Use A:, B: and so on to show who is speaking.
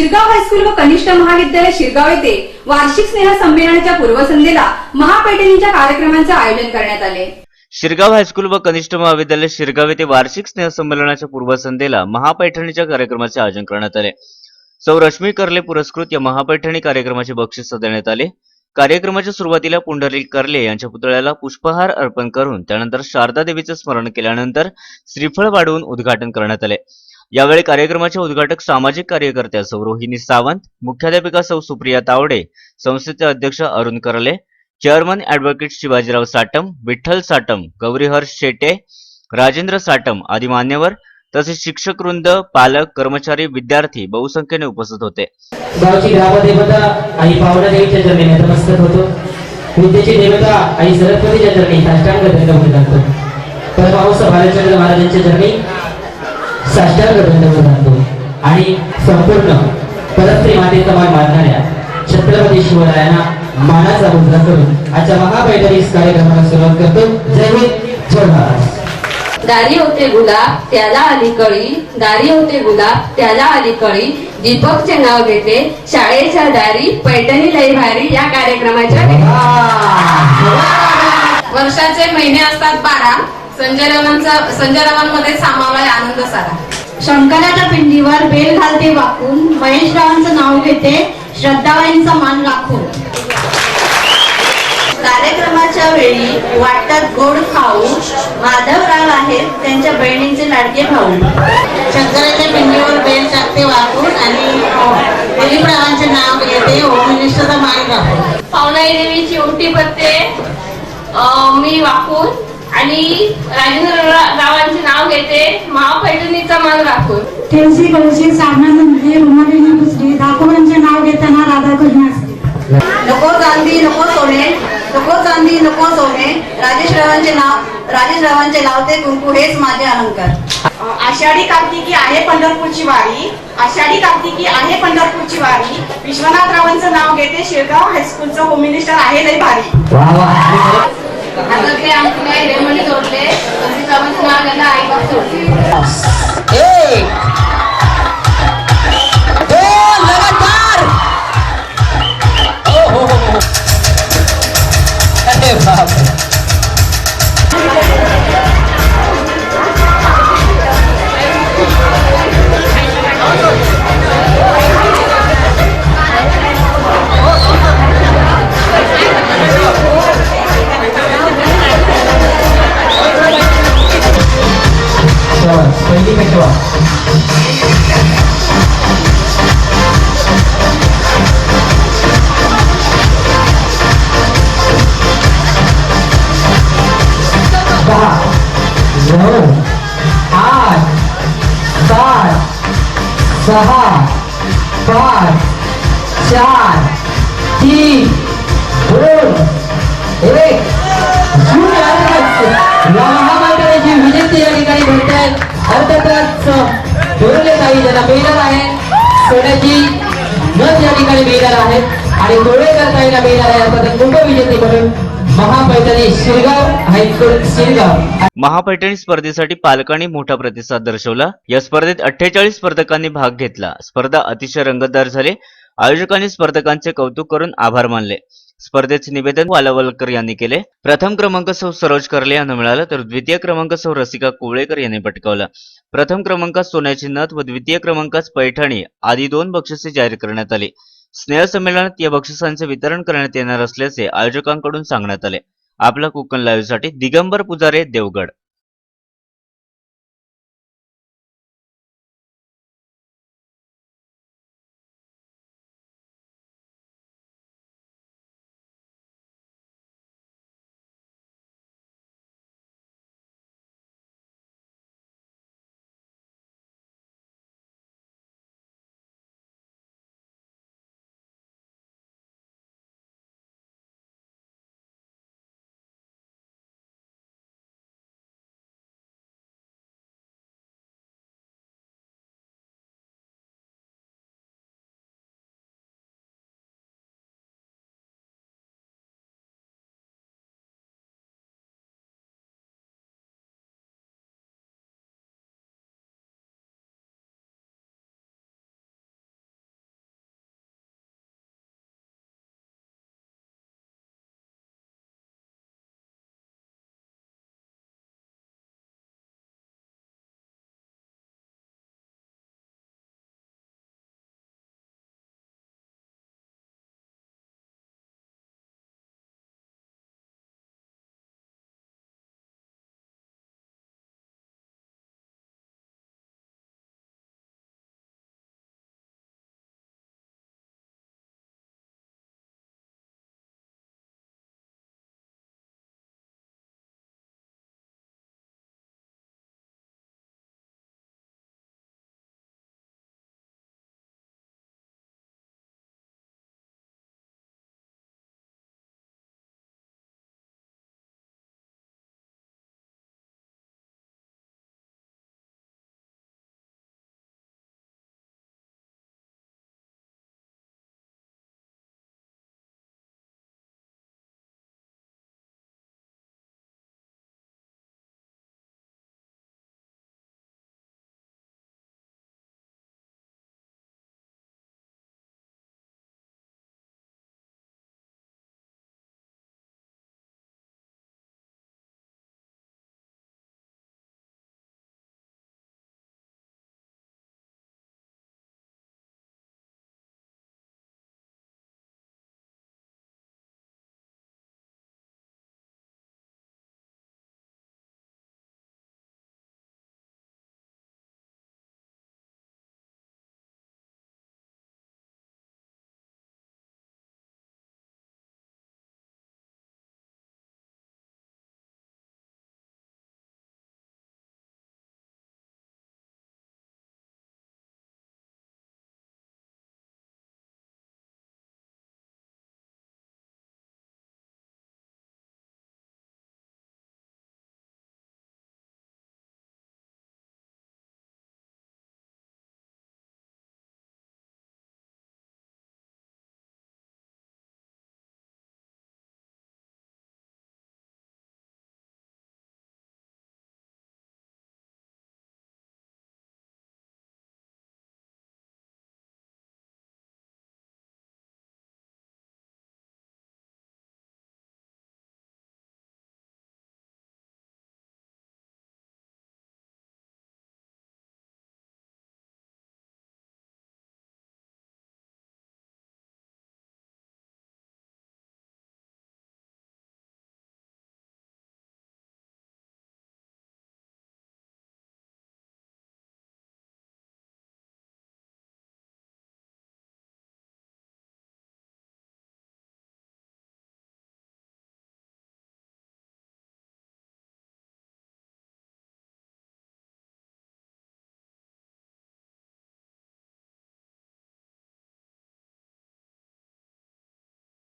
A: Shirgaon high school व कनिष्ठ महाविद्यालय शिरगाव येथे वार्षिक स्नेह संमेलनाच्या पूर्वसंध्येला महापैठणीच्या कार्यक्रमांचे आयोजन करण्यात आले.
B: शिरगाव हायस्कूल व कनिष्ठ महाविद्यालय शिरगाव येथे वार्षिक स्नेह संमेलनाच्या पूर्वसंध्येला महापैठणीच्या कार्यक्रमाचे आयोजन करण्यात आले. सौ रश्मी कर्ले पुरस्कृत या महापैठणी कार्यक्रमाचे बक्षीस देण्यात आले. कार्यक्रमाच्या सुरुवातीला पुंडलिक कर्ले यांच्या पुतळ्याला पुष्पहार अर्पण करून त्यानंतर शारदा देवीचं स्मरण केल्यानंतर श्रीफळ वाढवून उद्घाटन करण्यात आले. यावेळी कार्यक्रमाचे उद्घाटक सामाजिक कार्यकर्त्या सौ रोहिणी सावंत मुख्याध्यापिका सौ सुप्रिया तावडे संस्थेचे अध्यक्ष अरुण करले चेअरमन ऍडव्होकेट शिवाजीराव साटम विठ्ठल साटम गौरीहर्ष शेटे राजेंद्र साटम आदी मान्यवर तसेच शिक्षक वृंद पालक कर्मचारी विद्यार्थी बहुसंख्येने उपस्थित होते.
C: गावची ग्रामदेवता आई पावना देवीच्या चरणी नतमस्तक होतो. विद्येची देवता आई सरस्वतीच्या चरणी साष्टांग दंडवत घालतो परमहंस भालचंद्र महाराजांच्या चरणी साष्टांग दंडवत घालतो आणि संपूर्ण परस्त्री मातेचा मान मानणाऱ्या छत्रपती शिवरायांना मानाचा मुद्रा करून आजच्या महापैठणी कार्यक्रमाला सुरुवात करतो. जय हिंद जय महाराष्ट्र
D: दारी होते गुलाब त्याला आली कळी. दारी होते गुलाब त्याला आली कळी. दीपकचे नाव घेते शाळेच्या दारी. पैठणी लई भारी या कार्यक्रमाच्या
E: वर्षाचे महिने असतात बारा. संजय रावांचा संजय रावांमध्ये सामावाय आनंद सारा
F: शंकराच्या पिंडीवर बेल घालते वाकून. महेशरावांचं नाव घेते. श्रद्धाबाईंचा मान राखून. कार्यक्रमाच्या वेळी वाटतात गोड खाऊ. माधवराव आहेत. त्यांच्या बहिणींचे लाडके भाऊ. शंकराच्या पिंडीवर बेल टाकते वाकून आणि दिलीपरावांचे नाव घेते. होम मिनिस्टरचा मान राखून
E: पावनाई देवीची उलटी पत्ते मी वाकून आणि राजेंद्र रावांचे नाव घेते महापैठणीचा मान राखून.
F: तुळशी कळशी साबणामध्ये रुमालीने पुसली दाखवांचे नाव घेताना राधाकृष्ण असते.
G: नको चांदी नको सोने नको चांदी नको सोने. राजेश रावांचे नाव राजेश रावांचे लावते कुंकू हेच माझे अलंकार.
H: आषाढी कार्तिकी आहे पंढरपूरची वारी. आषाढी कार्तिकी आहे पंढरपूरची वारी. विश्वनाथरावांचं नाव घेते शिरगाव हायस्कूलचं होम मिनिस्टर आहे लय भारी.
E: रावांचे नाव घ्यायला आई बाप सोडले
C: एक दोन लगातार सहा पाच चार तीन दोन एक शून्य या महामंडळाची विजेते या ठिकाणी भेटत आहेत अर्थातच दोरले काही ज्यांना मिळणार आहेत सोन्याची नथ या ठिकाणी मिळणार आहेत आणि डोळेकर ताईला मिळणार आहे अर्थात उपविजेते म्हणून महापैठणी
B: स्पर्धेसाठी पालकांनी मोठा प्रतिसाद दर्शवला. या स्पर्धेत अठ्ठेचाळीस स्पर्धकांनी भाग घेतला. स्पर्धा अतिशय रंगतदार झाली. आयोजकांनी स्पर्धकांचे कौतुक करून आभार मानले. स्पर्धेचे निवेदन वालावलकर यांनी केले. प्रथम क्रमांक सौ सरोज करले यांना मिळाला तर द्वितीय क्रमांक सौ रसिका कोवळेकर यांनी पटकावला. प्रथम क्रमांकात सोन्याची नथ व द्वितीय क्रमांकात पैठणी आदी दोन बक्षिसे जाहीर करण्यात आली. स्नेहसंमेलनात या बक्षिसांचे वितरण करण्यात येणार असल्याचे आयोजकांकडून सांगण्यात आले. आपला कोकण लाईव्हसाठी दिगंबर पुजारे देवगड.